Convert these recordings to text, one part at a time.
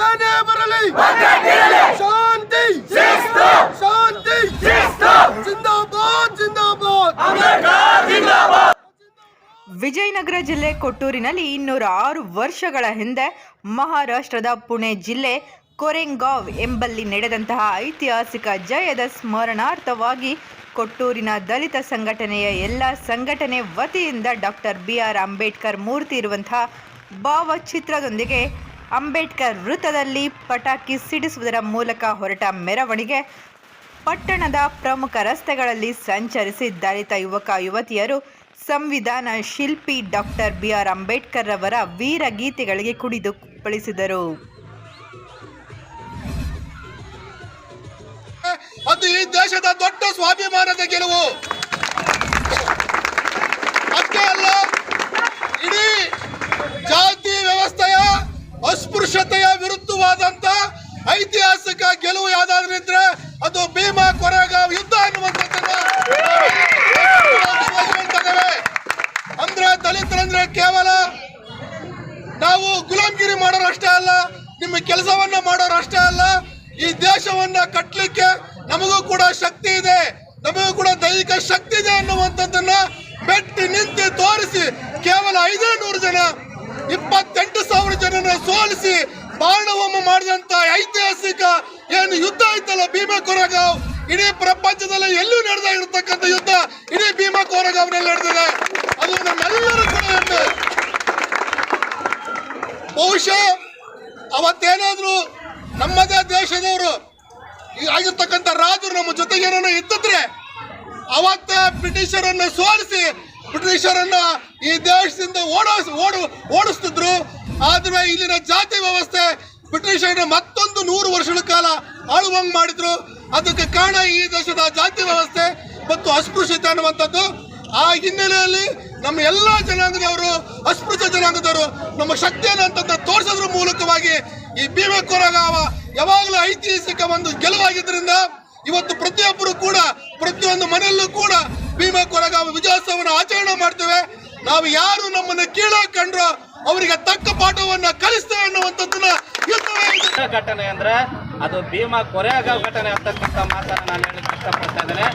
ಏನೇ ಬರಲಿ. ಶಾಂತಿ. ಶಾಂತಿ. ಜಿಂದಾಬಾದ್ ಜಿಂದಾಬಾದ್. ವಿಜಯನಗರ ಜಿಲ್ಲೆ ಕೊಟ್ಟೂರಿನಲ್ಲಿ ಇನ್ನೂರ ಆರು ವರ್ಷಗಳ ಹಿಂದೆ ಮಹಾರಾಷ್ಟ್ರದ ಪುಣೆ ಜಿಲ್ಲೆ ಕೊರೆಂಗಾವ್ ಎಂಬಲ್ಲಿ ನಡೆದಂತಹ ಐತಿಹಾಸಿಕ ಜಯದ ಸ್ಮರಣಾರ್ಥವಾಗಿ ಕೊಟ್ಟೂರಿನ ದಲಿತ ಸಂಘಟನೆಯ ಎಲ್ಲ ಸಂಘಟನೆ ವತಿಯಿಂದ ಡಾಕ್ಟರ್ ಬಿ ಆರ್ ಅಂಬೇಡ್ಕರ್ ಮೂರ್ತಿ ಇರುವಂತಹ ಭಾವಚಿತ್ರದೊಂದಿಗೆ ಅಂಬೇಡ್ಕರ್ ವೃತ್ತದಲ್ಲಿ ಪಟಾಕಿ ಸಿಡಿಸುವುದರ ಮೂಲಕ ಹೊರಟ ಮೆರವಣಿಗೆ, ಪಟ್ಟಣದ ಪ್ರಮುಖ ರಸ್ತೆಗಳಲ್ಲಿ ಸಂಚರಿಸಿ ದಲಿತ ಯುವಕ ಯುವತಿಯರು, ಸಂವಿಧಾನ ಶಿಲ್ಪಿ ಡಾಕ್ಟರ್ ಬಿ ಆರ್ ಅಂಬೇಡ್ಕರ್ ವೀರ ಗೀತೆಗಳಿಗೆ ಕುಡಿದು ಬಳಸಿದರು ಅದು ಈ ದೇಶದ ದೊಡ್ಡ ಸ್ವಾಭಿಮಾನದ ಗೆಲುವು. ಮಾಡೋರು ಅಲ್ಲ, ಈ ದೇಶವನ್ನ ಕಟ್ಟಲಿಕ್ಕೆ ನಮಗೂ ಕೂಡ ಶಕ್ತಿ ಇದೆ, ನಮಗೂ ಕೂಡ ದೈಹಿಕ ಶಕ್ತಿ ಇದೆ ಅನ್ನುವಂಥದ್ದನ್ನ ಮೆಟ್ಟಿ ನಿಂತು ತೋರಿಸಿ ಕೇವಲ ಐದೇ ನೂರು ಜನ, ಇಪ್ಪತ್ತೆಂಟು ಸಾವಿರ ಜನನ ಸೋಲಿಸಿ ಬಾಣವಮ್ಮ ಮಾಡಿದಂತ ಐತಿಹಾಸಿಕ ಏನು ಯುದ್ಧ ಐತಲ್ಲ ಭೀಮಾ ಕೋರಗಾವ್? ಇಡೀ ಪ್ರಪಂಚದಲ್ಲಿ ಎಲ್ಲೂ ನಡೆದ ಇರತಕ್ಕಂಥ ಯುದ್ಧ ಇಡೀ ಭೀಮಾ ಕೋರಗಾವ್ನಲ್ಲಿ ನಡೆದಿದೆ. ಅದು ನಮ್ಮೆಲ್ಲರೂ ಕೂಡ ಬಹುಶಃ ಅವತ್ತೇನಾದ್ರು ನಮ್ಮದೇ ದೇಶದವರು. ಆಗಿರ್ತಕ್ಕಂಥ ರಾಜರು ನಮ್ಮ ಜೊತೆಗೆ ಏನೋ ಇದ್ದಿದ್ರೆ ಅವತ್ತ ಬ್ರಿಟಿಷರನ್ನು ಸೋಲಿಸಿ ಬ್ರಿಟಿಷರನ್ನು ಈ ದೇಶದಿಂದ ಓಡಿಸ್ ಓಡು, ಓಡಿಸ್ತಿದ್ರು. ಆದರೆ ಇಲ್ಲಿನ ಜಾತಿ ವ್ಯವಸ್ಥೆ ಬ್ರಿಟಿಷರನ್ನ ಮತ್ತೊಂದು ನೂರು ವರ್ಷಗಳ ಕಾಲ ಆಳುವಂಗ್ ಮಾಡಿದ್ರು. ಅದಕ್ಕೆ ಕಾರಣ ಈ ದೇಶದ ಜಾತಿ ವ್ಯವಸ್ಥೆ ಮತ್ತು ಅಸ್ಪೃಶ್ಯತೆ ಅನ್ನುವಂಥದ್ದು. ಆ ಹಿನ್ನೆಲೆಯಲ್ಲಿ ನಮ್ಮ ಎಲ್ಲ ಜನಾಂಗದವರು, ಅಸ್ಪೃಶ್ಯ ಜನಾಂಗದವರು ನಮ್ಮ ಶಕ್ತಿಯನ್ನು ಅಂತ ತೋರಿಸೋದ್ರ ಮೂಲಕವಾಗಿ ಈ ಭೀಮಾ ಕೊರಗಾವ ಯಾವಾಗಲೂ ಐತಿಹಾಸಿಕ ಒಂದು ಗೆಲುವಾಗಿದ್ದರಿಂದ ಇವತ್ತು ಪ್ರತಿಯೊಬ್ಬರು ಕೂಡ, ಪ್ರತಿಯೊಂದು ಮನೆಯಲ್ಲೂ ಕೂಡ ಭೀಮಾ ಕೊರಗಾವ ವಿಜಯೋತ್ಸವವನ್ನು ಆಚರಣೆ ಮಾಡ್ತೇವೆ. ನಾವು ಯಾರು ನಮ್ಮನ್ನು ಕೀಳಾಗಿ ಕಂಡ್ರೋ ಅವರಿಗೆ ತಕ್ಕ ಪಾಠವನ್ನ ಕಲಿಸ್ತೇವೆ ಅನ್ನುವಂಥದ್ದನ್ನ ಘಟನೆ ಅಂದ್ರೆ ಅದು ಭೀಮಾ ಕೊರೆಯಾಗ ಘಟನೆ ಅಂತಕ್ಕಂಥ ಮಾತನ್ನು ನಾನು ಹೇಳಕ್ಕೆ ಇಷ್ಟಪಡ್ತಾ ಇದ್ದೇನೆ.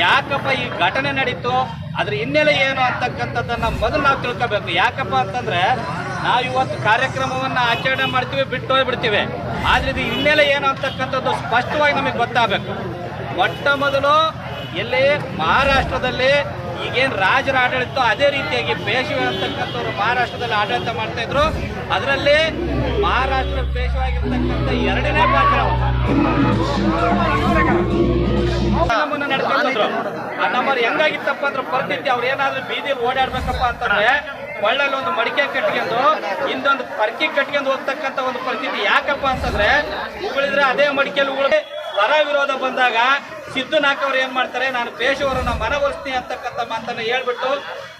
ಯಾಕಪ್ಪ ಈ ಘಟನೆ ನಡೀತು? ಅದ್ರ ಹಿನ್ನೆಲೆ ಏನು ಅಂತಕ್ಕಂಥದ್ದನ್ನ ಮೊದಲು ನಾವು ತಿಳ್ಕೋಬೇಕು. ಯಾಕಪ್ಪ ಅಂತಂದ್ರೆ, ನಾವು ಇವತ್ತು ಕಾರ್ಯಕ್ರಮವನ್ನ ಆಚರಣೆ ಮಾಡ್ತೀವಿ, ಬಿಟ್ಟು ಹೋಗ್ಬಿಡ್ತೀವಿ. ಆದ್ರೆ ಇದು ಹಿನ್ನೆಲೆ ಏನು ಅಂತಕ್ಕಂಥದ್ದು ಸ್ಪಷ್ಟವಾಗಿ ನಮಗೆ ಗೊತ್ತಾಗಬೇಕು. ಮೊಟ್ಟ ಮೊದಲು ಎಲ್ಲಿ ಮಹಾರಾಷ್ಟ್ರದಲ್ಲಿ ಈಗೇನು ರಾಜರ ಆಡಳಿತ ಅದೇ ರೀತಿಯಾಗಿ ಪೇಶವೆ ಅಂತಕ್ಕಂಥವ್ರು ಮಹಾರಾಷ್ಟ್ರದಲ್ಲಿ ಆಡಳಿತ ಮಾಡ್ತಾ ಇದ್ರು. ಅದರಲ್ಲಿ ಮಹಾರಾಷ್ಟ್ರ ಪೇಶವಾಗಿರ್ತಕ್ಕಂಥ ಎರಡನೇ ಪಾತ್ರ. ಆ ನಮ್ಮಲ್ಲಿ ಹೆಂಗಾಗಿತ್ತಪ್ಪ ಅಂದ್ರೆ ಪರಿಸ್ಥಿತಿ, ಅವ್ರು ಏನಾದ್ರೂ ಬೀದಿಲಿ ಓಡಾಡ್ಬೇಕಪ್ಪ ಅಂತಂದ್ರೆ ಒಳ್ಳಲ್ಲಿ ಒಂದು ಮಡಿಕೆ ಕಟ್ಕೊಂಡು, ಹಿಂದೊಂದು ಪರ್ಕಿ ಕಟ್ಕೊಂಡು ಹೋಗ್ತಕ್ಕಂಥ ಒಂದು ಪರಿಸ್ಥಿತಿ ಯಾಕಪ್ಪ ಅಂತಂದ್ರೆ ಉಗುಳಿದ್ರೆ ಅದೇ ಮಡಿಕೆಯಲ್ಲಿ ಉಗುಳಿ ಪರ ವಿರೋಧ ಬಂದಾಗ ಸಿದ್ಧನಾಕ್ ಅವ್ರು ಏನ್ ಮಾಡ್ತಾರೆ, ನಾನು ಪೇಶವರನ್ನ ಮನವೊಲಿಸ್ತೀನಿ ಅಂತಕ್ಕಂಥ ಮಾತನ್ನ ಹೇಳ್ಬಿಟ್ಟು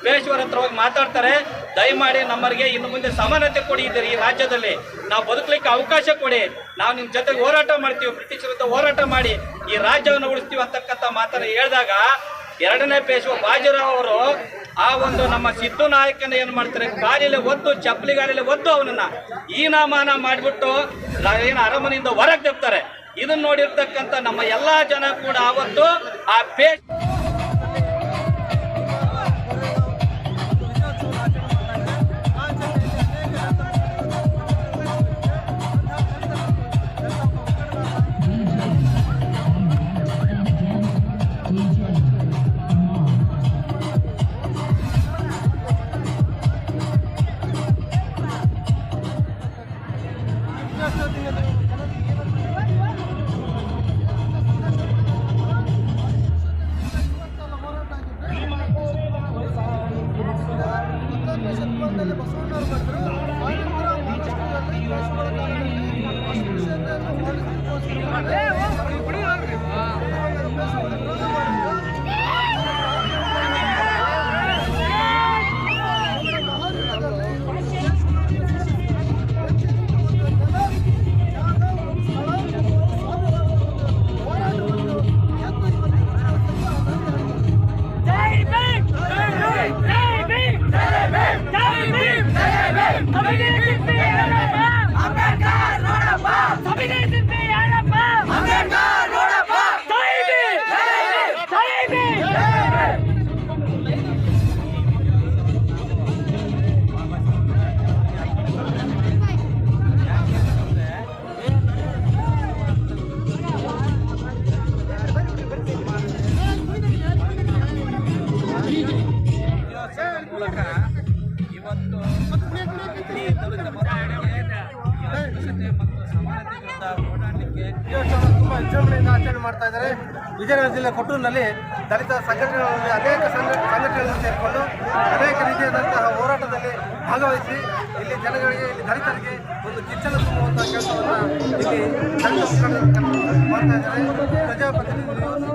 ಪೇಶವರ ಹತ್ರ ಹೋಗಿ ಮಾತಾಡ್ತಾರೆ. ದಯಮಾಡಿ ನಮ್ಮರಿಗೆ ಇನ್ನು ಮುಂದೆ ಸಮಾನತೆ ಕೊಡಿ ಇದ್ದೀರಿ ಈ ರಾಜ್ಯದಲ್ಲಿ. ನಾವು ಬದುಕಲಿಕ್ಕೆ ಅವಕಾಶ ಕೊಡಿ. ನಾವು ನಿಮ್ಮ ಜೊತೆಗೆ ಹೋರಾಟ ಮಾಡ್ತೀವಿ, ಬ್ರಿಟಿಷ್ ವಿರುದ್ಧ ಹೋರಾಟ ಮಾಡಿ, ಈ ರಾಜ್ಯವನ್ನು ಉಳಿಸ್ತೀವಿ ಅಂತಕ್ಕಂಥ ಮಾತನ್ನು ಹೇಳಿದಾಗ ಎರಡನೇ ಪೇಶವ ಬಾಜಿರಾವ್ ಅವರು ಆ ಒಂದು ನಮ್ಮ ಸಿದ್ದು ನಾಯಕನ ಏನು ಮಾಡ್ತಾರೆ ಕಾಲಿಲೆ ಒದ್ದು ಚಪ್ಪಲಿಗಾಲಿಲೆ ಒದ್ದು ಅವನನ್ನ ಈನಾಮಾನ ಮಾಡಿಬಿಟ್ಟು ಏನು ಅರಮನೆಯಿಂದ ಹೊರಗೆ ತೆಪ್ತಾರೆ ಇದನ್ನ ನೋಡಿರ್ತಕ್ಕಂಥ ನಮ್ಮ ಎಲ್ಲಾ ಜನ ಕೂಡ ಅವತ್ತು ಆ ಪೇ le pasó a un árbitro? Come on, ಅಸ್ಪೃಶ್ಯತೆ ಮತ್ತು ಸಮಾನತೆ ವಿರುದ್ಧ ಹೋರಾಡಲಿಕ್ಕೆ ವಿಜಯೋತ್ಸವವನ್ನು ತುಂಬ ವಿಜೃಂಭಣೆಯಿಂದ ಆಚರಣೆ ಮಾಡ್ತಾ ಇದ್ದಾರೆ. ವಿಜಯನಗರ ಜಿಲ್ಲೆ ಕೊಟ್ಟೂರಿನಲ್ಲಿ ದಲಿತ ಸಂಘಟನೆಗಳಲ್ಲಿ ಅನೇಕ ಸಂಘ ಸಂಘಟನೆಗಳನ್ನು ಸೇರಿಕೊಂಡು ಅನೇಕ ರೀತಿಯಾದಂತಹ ಹೋರಾಟದಲ್ಲಿ ಭಾಗವಹಿಸಿ ಇಲ್ಲಿ ಜನಗಳಿಗೆ, ಇಲ್ಲಿ ದಲಿತರಿಗೆ ಒಂದು ಕಿಚ್ಚಲು ತುಂಬುವಂತಹ ಕೆಲಸವನ್ನು ಇಲ್ಲಿ ದಲಿತ ಮಾಡ್ತಾ ಇದ್ದಾರೆ. ಪ್ರಜಾಪ್ರತಿನಿಧಿಗಳು